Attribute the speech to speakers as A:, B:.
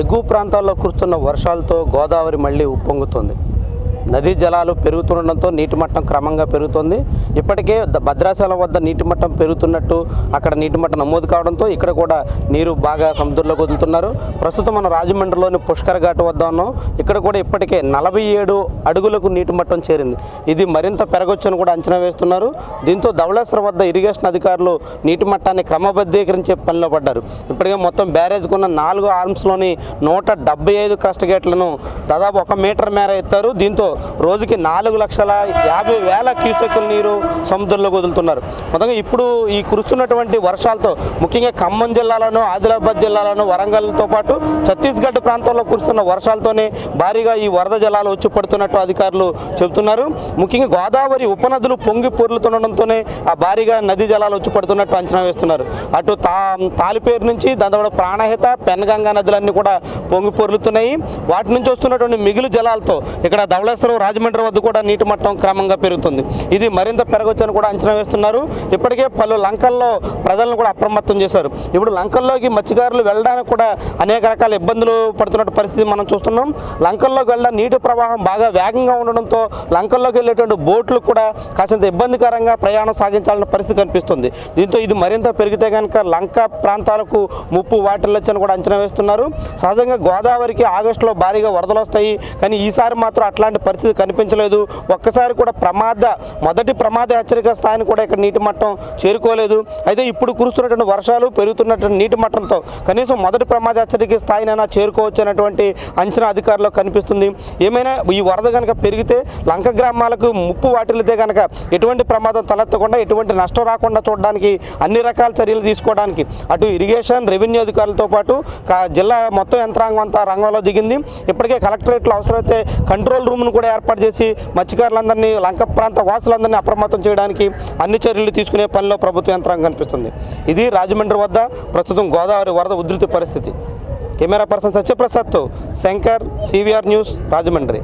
A: ఎగువ ప్రాంతాల్లో కురుస్తున్న వర్షాలతో గోదావరి మళ్ళీ ఉప్పొంగుతుంది. నదీ జలాలు పెరుగుతుండడంతో నీటి మట్టం క్రమంగా పెరుగుతుంది. ఇప్పటికే భద్రాచలం వద్ద నీటి మట్టం పెరుగుతున్నట్టు అక్కడ నీటి మట్టం నమోదు కావడంతో ఇక్కడ కూడా నీరు బాగా సముద్రంలోకి వదులుతున్నారు ప్రస్తుతం మనం రాజమండ్రిలోని పుష్కర్ ఘాట్ వద్ద ఉన్నాం. ఇక్కడ కూడా ఇప్పటికే నలభై ఏడు అడుగులకు నీటి మట్టం చేరింది. ఇది మరింత పెరగొచ్చని కూడా అంచనా వేస్తున్నారు. దీంతో ధవళేశ్వరం వద్ద ఇరిగేషన్ అధికారులు నీటి మట్టాన్ని క్రమబద్ధీకరించే పనిలో పడ్డారు. ఇప్పటికే మొత్తం బ్యారేజ్కు ఉన్న నాలుగు ఆర్మ్స్లోని నూట డెబ్బై ఐదు క్రస్ట్ గేట్లను దాదాపు ఒక మీటర్ మేర ఎత్తారు. దీంతో రోజుకి నాలుగు లక్షల యాభై వేల క్యూసెక్కుల నీరు సముద్రంలోకి వదులుతున్నారు మొత్తంగా ఇప్పుడు ఈ కురుస్తున్నటువంటి వర్షాలతో ముఖ్యంగా ఖమ్మం జిల్లాలోను ఆదిలాబాద్ జిల్లాలోను వరంగల్తో పాటు ఛత్తీస్గఢ్ ప్రాంతంలో కురుస్తున్న వర్షాలతోనే భారీగా ఈ వరద జలాలు వచ్చి పడుతున్నట్టు అధికారులు చెబుతున్నారు. ముఖ్యంగా గోదావరి ఉపనదులు పొంగి పొర్లుతుండడంతోనే ఆ భారీగా నదీ జలాలు వచ్చి పడుతున్నట్టు అంచనా వేస్తున్నారు. అటు తా తాలిపేరు నుంచి దాని ప్రాణహిత పెనగంగా నదులన్నీ కూడా పొంగి పొర్లుతున్నాయి. వాటి నుంచి వస్తున్నటువంటి మిగులు జలాలతో ఇక్కడ ధవళేశ్వర రాజమండ్రి వద్ద కూడా నీటి మట్టం క్రమంగా పెరుగుతుంది. ఇది మరింత పెరగొచ్చని కూడా అంచనా వేస్తున్నారు. ఇప్పటికే పలు లంకల్లో ప్రజలను కూడా అప్రమత్తం చేశారు. ఇప్పుడు లంకల్లోకి మత్స్యకారులు వెళ్ళడానికి కూడా అనేక రకాల ఇబ్బందులు పడుతున్న పరిస్థితి మనం చూస్తున్నాం. లంకల్లోకి వెళ్ళడం నీటి ప్రవాహం బాగా వేగంగా ఉండడంతో లంకల్లోకి వెళ్ళేటువంటి బోట్లు కూడా కాసింత ఇబ్బందికరంగా ప్రయాణం సాగించాలన్న పరిస్థితి కనిపిస్తుంది. దీంతో ఇది మరింత పెరిగితే కనుక లంక ప్రాంతాలకు ముప్పు వాటిల్లొచ్చని కూడా అంచనా వేస్తున్నారు. సహజంగా గోదావరికి ఆగస్టులో భారీగా వరదలు వస్తాయి. కానీ ఈసారి మాత్రం అట్లాంటి పరిస్థితి కనిపించలేదు. ఒక్కసారి కూడా ప్రమాద మొదటి ప్రమాద హెచ్చరిక స్థాయిని కూడా ఇక్కడ నీటి మట్టం చేరుకోలేదు. అయితే ఇప్పుడు కురుస్తున్నటువంటి వర్షాలు పెరుగుతున్నటువంటి నీటి మట్టంతో కనీసం మొదటి ప్రమాద హెచ్చరిక స్థాయినైనా చేరుకోవచ్చు అనేటువంటి అంచనా అధికారులకు కనిపిస్తుంది. ఏమైనా ఈ వరద కనుక పెరిగితే లంక గ్రామాలకు ముప్పు వాటిల్లితే కనుక ఎటువంటి ప్రమాదం తలెత్తకుండా ఎటువంటి నష్టం రాకుండా చూడడానికి అన్ని రకాల చర్యలు తీసుకోవడానికి అటు ఇరిగేషన్ రెవెన్యూ అధికారులతో పాటు కా- జిల్లా మొత్తం యంత్రాంగం అంతా రంగంలో దిగింది. ఇప్పటికే కలెక్టరేట్లో అవసరమైతే కంట్రోల్ రూమ్ను కూడా కూడా ఏర్పాటు చేసి మత్స్యకారులందరినీ లంక ప్రాంత వాసులందరినీ అప్రమత్తం చేయడానికి అన్ని చర్యలు తీసుకునే పనిలో ప్రభుత్వ యంత్రాంగం కనిపిస్తుంది. ఇది రాజమండ్రి వద్ద ప్రస్తుతం గోదావరి వరద ఉధృతి పరిస్థితి. కెమెరా పర్సన్ సత్యప్రసాద్తో శంకర్ సివిఆర్ న్యూస్ రాజమండ్రి.